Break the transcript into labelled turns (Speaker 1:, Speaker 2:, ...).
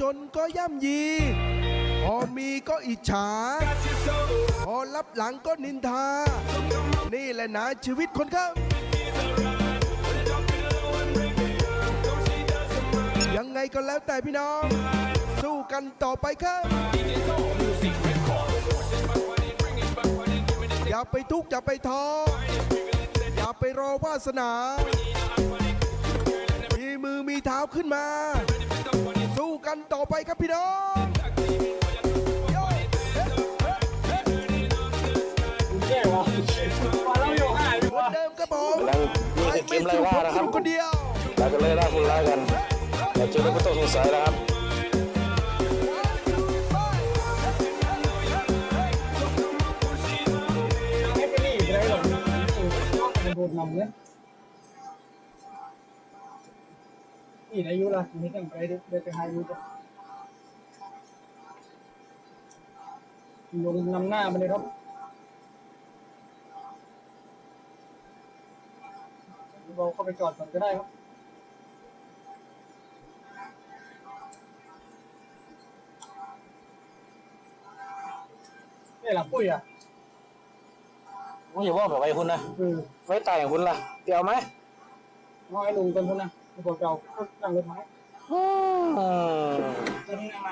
Speaker 1: จนก็ย่ำยี พอมีก็อิจฉา พอรับหลังก็นินทา นี่แหละนะชีวิตคนครับ ยังไงก็แล้วแต่พี่น้อง สู้กันต่อไปครับ อย่าไปทุกข์อย่าไปท้อ อย่าไปรอวาสนา มีมือมีเท้าขึ้นมา สู้กันต่อไปครับพี่น้องโย่เฮ้เฮ้เฮ้
Speaker 2: แย่วะมาแล้วโยหายดี
Speaker 1: เหมือนเดิมครับผม
Speaker 3: กำลังมีเกมไล่ว่านะครับ
Speaker 1: ผมคนเดียว
Speaker 3: เราจะเลยล่าคุณล่ากันอย่าเจอรถผู้ต้องสงสัยนะครับ
Speaker 2: ไม่ไปนี่ไรหรอกนโดนนำเนี่ย นี่อายุละมีตั้งไปเด็กไปหายุจ้ะลงนำหน้ามาเลยครับเราเข้าไปจอดก่อนก็ได้ครับนี่หลับปุ้ยอะ
Speaker 3: มึงอย่าว่าแบบไอ้คุณนะ
Speaker 2: คือ
Speaker 3: ไว้ตายอย่างคุณล่ะเดี๋ยวไหม
Speaker 2: น้อยลุงกันพุ่นนะ พวกเราก็นั่งรถไม้
Speaker 3: อืม
Speaker 2: จะนี่อะไร